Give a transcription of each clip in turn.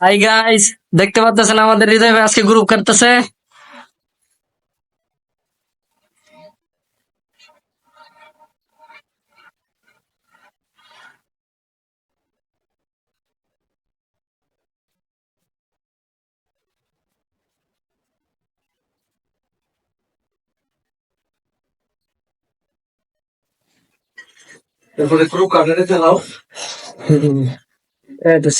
Hi guys দেখতে পাচ্ছেন আমাদের হৃদয় ভাই আজকে গ্রুপ করতেছে এরপরে পুরো কাটারে চালাও এই তো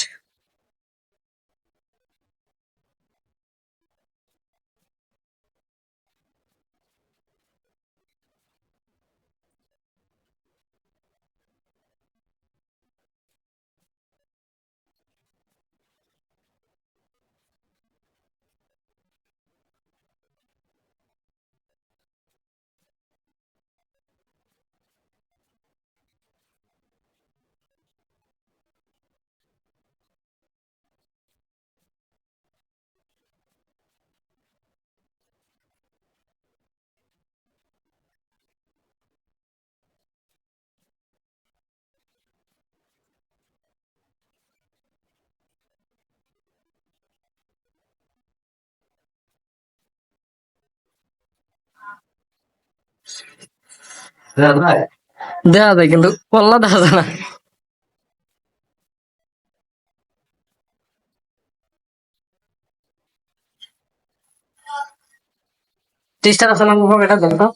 যায়। কিন্তু কল্লা দেখা যায় না। এটা দেন তো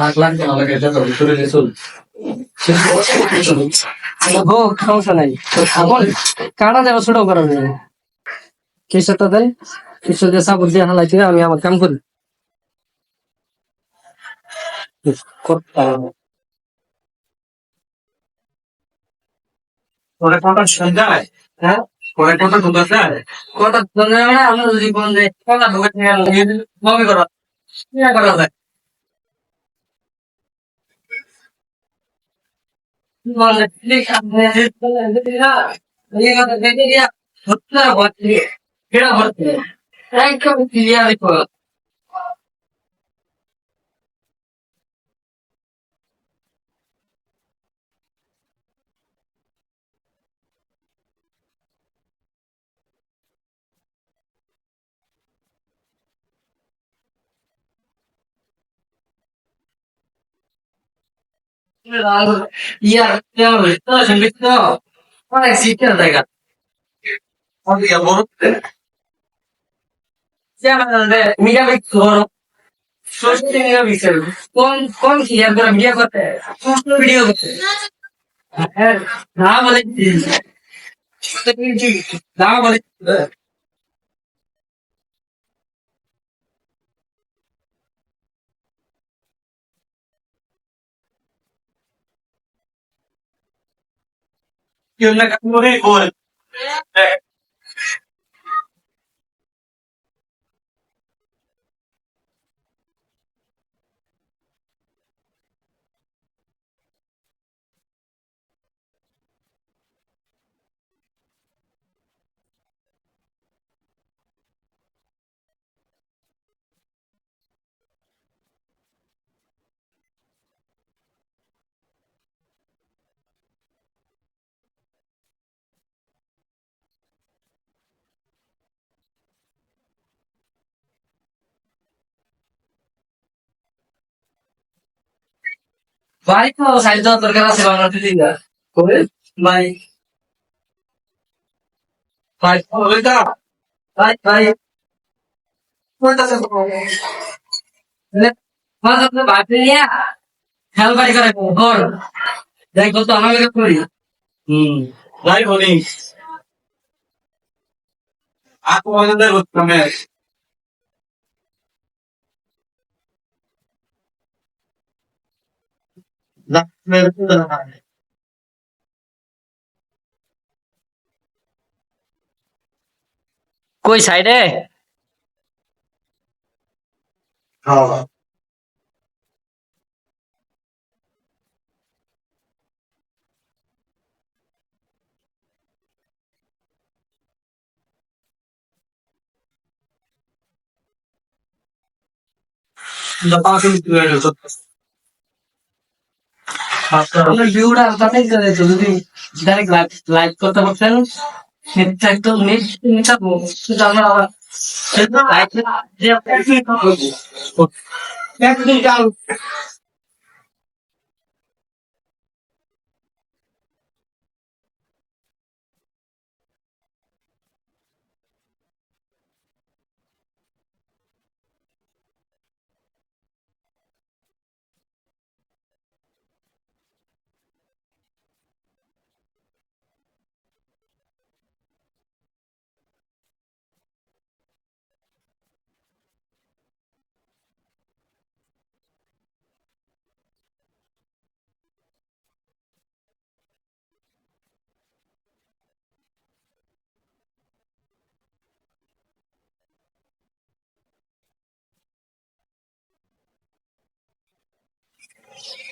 লাখ লাখ এটা তো ভিতরে চল। হোক সমস্যা নাই। এখন কাটা যাবে ছোট করা যাবে কৃষকটা দেন কৃষক দিয়ে সাপোর্ট দিয়ে হালাইতে আমি আমার কাম করি। করতে হবে। পরে যায় হ্যাঁ পরে কটা ঢোকা যায় জনে আমরা যদি কোন যে কলা ঢুকে মমি করা যায় মানে ঠিক আছে এই কথা দেখে গিয়া একদম ক্লিয়ার দেখো অনেক সিটের জায়গা আমি বড় মেগাপিক ধরো সোশ্যাল মেগাপিক্সেল কোন কোন কি আর করে ভিডিও করতে ভিডিও করতে হ্যাঁ না বলে না বলে কেউ না করে বল ভাই তো সাইড দেওয়ার দরকার আছে বাংলা দিদি না। করে ভাই খেয়াল বাড়ি করে ঘর দেখ তো আমার করি হুম। ভাই বলি আপু আমাদের করতে কই সাইডে হ্যাঁ আপনার ভিউটা তাতেই করে তো, যদি ডাইরেক্ট লাইভ লাইভ করতে পারছেন সেটা একটু মিষ্টি সেটা আমরা আবার সেটা যে Yeah.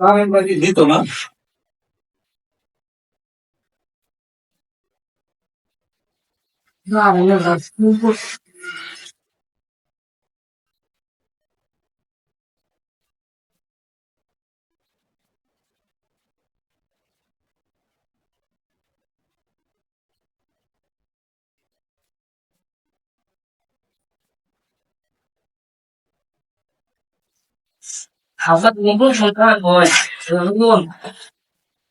একদিন কাল আমি বাড়ি দিত না না না না খাবার নেব সরকার হয়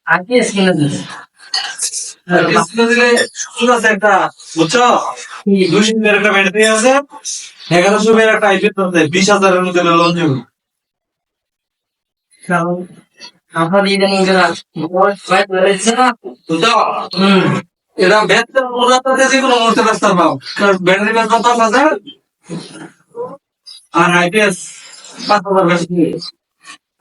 আগে দিলে? সুযোগ আছে একটা বুঝছ? দুশো একটা ব্যাটারি আছে এগারোশো এর একটা আইপিএস আছে বিশ হাজারের মধ্যে লোন যাবে আমার ইদানিং বুঝছ? এটা বেচতে মোড়াতে যে কোনো মুহূর্তে ব্যস্ত পাও ব্যাটারি বেচ পাঁচ হাজার আর আইপিএস পাঁচ হাজার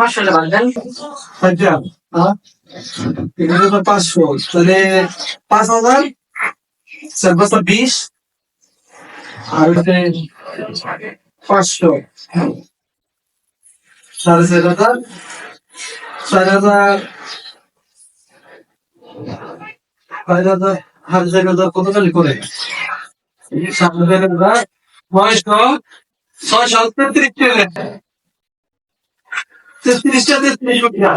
পাঁচশো আচ্ছা হ্যাঁ তাহলে পাঁচ হাজার চার পাঁচটা বিশ আর পাঁচশো সাড়ে চার হাজার চার হাজার চার হাজার সাড়ে চার হাজার কত খালি করে তেত্রিশ টাকা তেত্রিশটা তেত্রিশ টাকা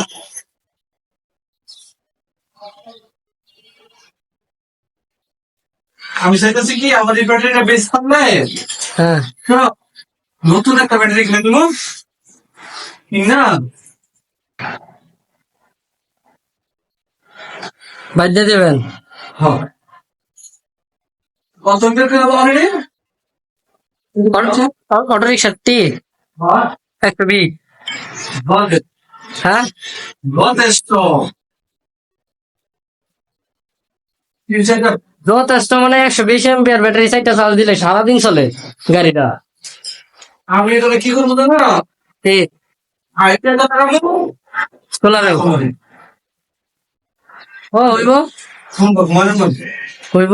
আমি চাইতেছি কি আমার এই ব্যাটারিটা বেশ থাকলে হ্যাঁ। শোনো, নতুন একটা ব্যাটারি কিনে দেবো কি না? বাদ দেবেন? হ্যাঁ। কত মিটার কিনে অটো হ্যাঁ। একশো বিশ। বল- হ্যাঁ? যথেষ্ট যথেষ্ট মানে একশো বিশ এমপিয়ার ব্যাটারি চারটা চার্জ দিলে সারাদিন চলে গাড়িটা। আমি এটা কি করব জানো লাগাবো সোলারে ও হইব? মনে হইব?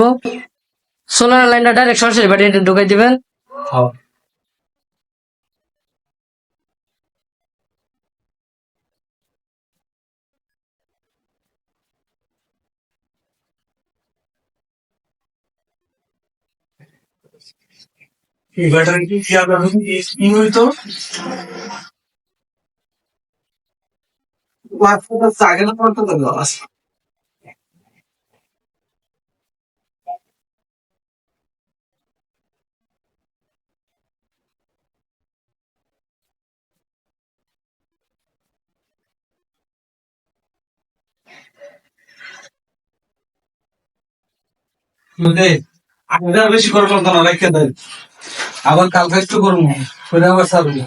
সোলার লাইনটা ডাইরেক্ট সরাসরি ব্যাটারিতে ঢুকাই দিবেন। হ্যাঁ। ইনভার্টারকে কি আমরা স্পিন হইতো লাস্টটা সাগেনা পড়তো না আগে বেশি করে বলতো না রেখে দেয় আবার কালকে একটু করব করে আবার সারবো।